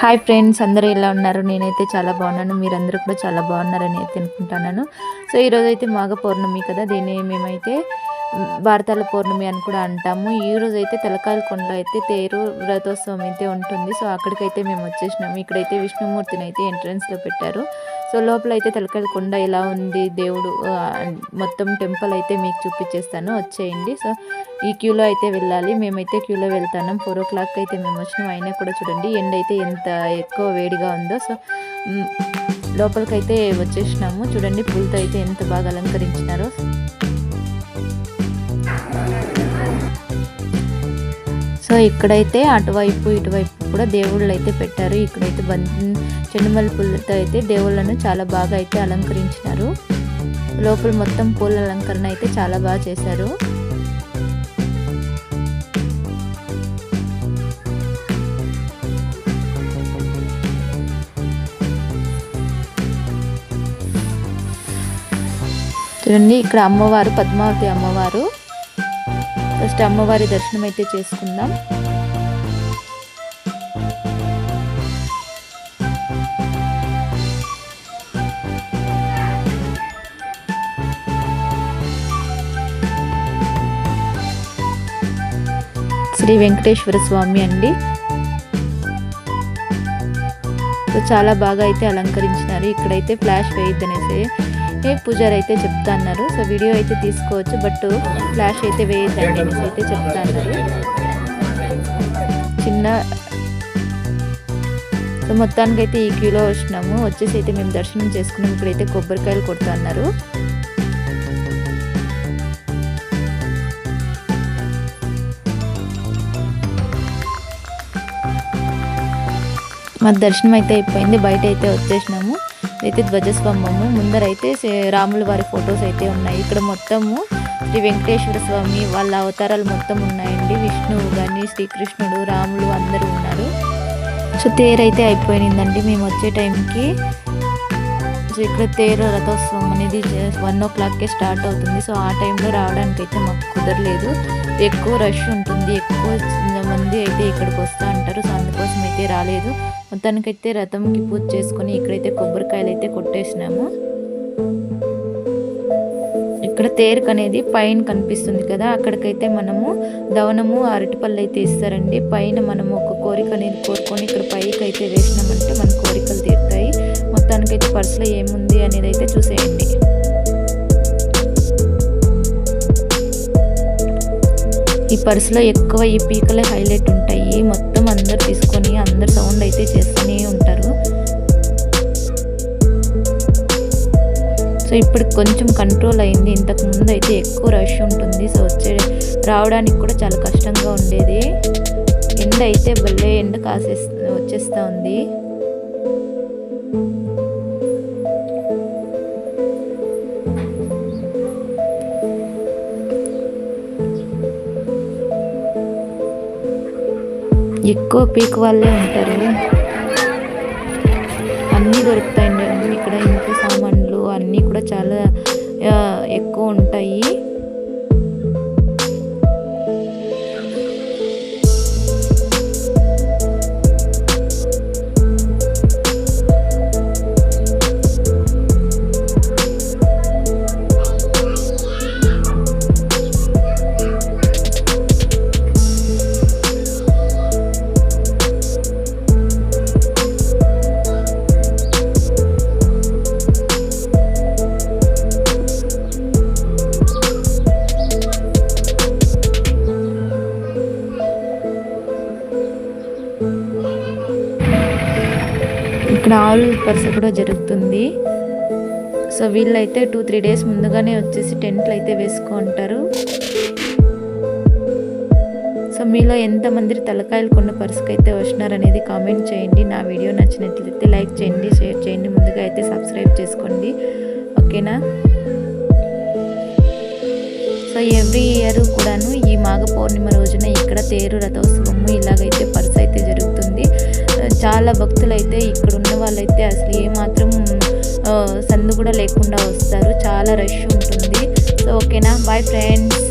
Hi friends అందరూ ఎలా ఉన్నారు? నేనైతే చాలా బాగున్నాను. మీరందరూ కూడా చాలా బాగున్నారని అయితే అనుకుంటున్నాను. సో ఈరోజు అయితే మాఘ పౌర్ణమి కదా దీన్ని మేమైతే భారతాల పౌర్ణమి అని కూడా అంటాము. ఈ రోజు అయితే తెలకాయల కొండలో అయితే తేరు రథోత్సవం అయితే ఉంటుంది. సో అక్కడికైతే మేము వచ్చేసినాము. ఇక్కడైతే విష్ణుమూర్తిని అయితే ఎంట్రన్స్లో పెట్టారు. సో లోపల అయితే తెలకాయల కొండ ఎలా ఉంది. దేవుడు మొత్తం టెంపుల్ అయితే మీకు చూపించేస్తాను. వచ్చేయండి. సో ఈ క్యూలో అయితే వెళ్ళాలి. మేమైతే క్యూలో వెళ్తాం ఫోర్ ఓ క్లాక్ అయితే మేము వచ్చినాం. అయినా కూడా చూడండి ఎండ్ అయితే ఎంత ఎక్కువ వేడిగా ఉందో. సో లోపలికైతే వచ్చేసినాము. చూడండి పూలతో అయితే ఎంత బాగా అలంకరించినారో. సో ఇక్కడైతే అటువైపు ఇటువైపు కూడా దేవుళ్ళు అయితే పెట్టారు. ఇక్కడైతే బం చెండుమల్లి పూలతో అయితే దేవుళ్ళను చాలా బాగా అయితే అలంకరించినారు. లోపల మొత్తం పూల అలంకరణ అయితే చాలా బాగా చేశారు. చూడండి ఇక్కడ అమ్మవారు పద్మావతి అమ్మవారు. ఫస్ట్ అమ్మవారి దర్శనం అయితే చేసుకుందాం. శ్రీ వెంకటేశ్వర స్వామి అండి. చాలా బాగా అయితే అలంకరించినారు. ఇక్కడైతే ఫ్లాష్ వేయద్దు అనేసి పూజారి అయితే చెప్తా అన్నారు సో వీడియో అయితే తీసుకోవచ్చు. బట్ ఫ్లాష్ అయితే వేయద్దండి అనేసి అయితే చెప్తా అన్నారు చిన్న సో మొత్తానికి అయితే ఈ క్యూలో వచ్చినాము. వచ్చేసి అయితే మేము దర్శనం చేసుకున్నాం ఇక్కడైతే కొబ్బరికాయలు కొడుతా మాకు మా దర్శనం అయితే అయిపోయింది. బయట అయితే వచ్చేసినాము. అయితే ధ్వజస్తంభము. ముందరైతే రాముల వారి ఫొటోస్ అయితే ఉన్నాయి. ఇక్కడ మొత్తము శ్రీ వెంకటేశ్వర స్వామి వాళ్ళ అవతారాలు మొత్తం ఉన్నాయండి. విష్ణువు కానీ శ్రీకృష్ణుడు రాములు అందరూ ఉన్నారు. సో తేరైతే అయితే అయిపోయిందండి మేము వచ్చే టైంకి సో ఇక్కడ తేరు రథోత్సవం అనేది వన్ ఓ క్లాక్కే స్టార్ట్ అవుతుంది. సో ఆ టైంలో రావడానికి అయితే మాకు కుదరలేదు. ఎక్కువ రష్ ఉంటుంది. ఎక్కువ మంది అయితే ఇక్కడికి వస్తూ ఉంటారు సో అందుకోసం అయితే రాలేదు. మొత్తానికైతే రథంకి పూజ చేసుకొని ఇక్కడైతే కొబ్బరికాయలు అయితే కొట్టేసినాము. ఇక్కడ తేరుకు అనేది పైన కనిపిస్తుంది కదా. అక్కడికైతే మనము దవనము అరటిపళ్ళు అయితే ఇస్తారండి. పైన మనము ఒక కోరిక అనేది కోరుకొని ఇక్కడ పైకి అయితే వేసినామంటే మన కోరిక మొత్తానికైతే పర్సులో ఏముంది అనేది అయితే చూసేయండి. ఈ పర్సులో ఎక్కువ ఈ పీకలే హైలైట్ ఉంటాయి. మొత్తం అందరు తీసుకొని అందరు సౌండ్ అయితే చేస్తూనే ఉంటారు. సో ఇప్పుడు కొంచెం కంట్రోల్ అయింది. ఇంతకు ముందు అయితే ఎక్కువ రష్ ఉంటుంది. సో వచ్చే రావడానికి కూడా చాలా కష్టంగా ఉండేది. ఎండ అయితే భలే ఎండ కాసే వచ్చేస్తూ ఉంది. ఎక్కువ పీక్ వాళ్ళే ఉంటారు. అన్నీ దొరుకుతాయండి. ఇక్కడ ఇంటి సామాన్లు అన్నీ కూడా చాలా ఎక్కువ ఉంటాయి. ఇక్కడ ఆరు పర్స కూడా జరుగుతుంది. సో వీళ్ళైతే టూ త్రీ డేస్ ముందుగానే వచ్చేసి టెంట్లు అయితే వేసుకుంటారు సో మీలో ఎంతమంది తలకాయలు కొన్న పర్సుకు అయితే వచ్చినారనేది కామెంట్ చేయండి. నా వీడియో నచ్చినట్లయితే లైక్ చేయండి షేర్ చేయండి ముందుగా అయితే సబ్స్క్రైబ్ చేసుకోండి. ఓకేనా? సో ఎవ్రీ ఇయర్ కూడాను ఈ మాఘ పౌర్ణిమ రోజున ఇక్కడ తేరు రథోత్సవము ఇలాగైతే పర్స్ అయితే జరుగుతుంది. చాలా భక్తులు అయితే ఇక్కడ ఉన్న వాళ్ళైతే అసలు ఏమాత్రం సందు కూడా లేకుండా వస్తారు. చాలా రష్ ఉంటుంది. సో ఓకేనా బాయ్ ఫ్రెండ్స్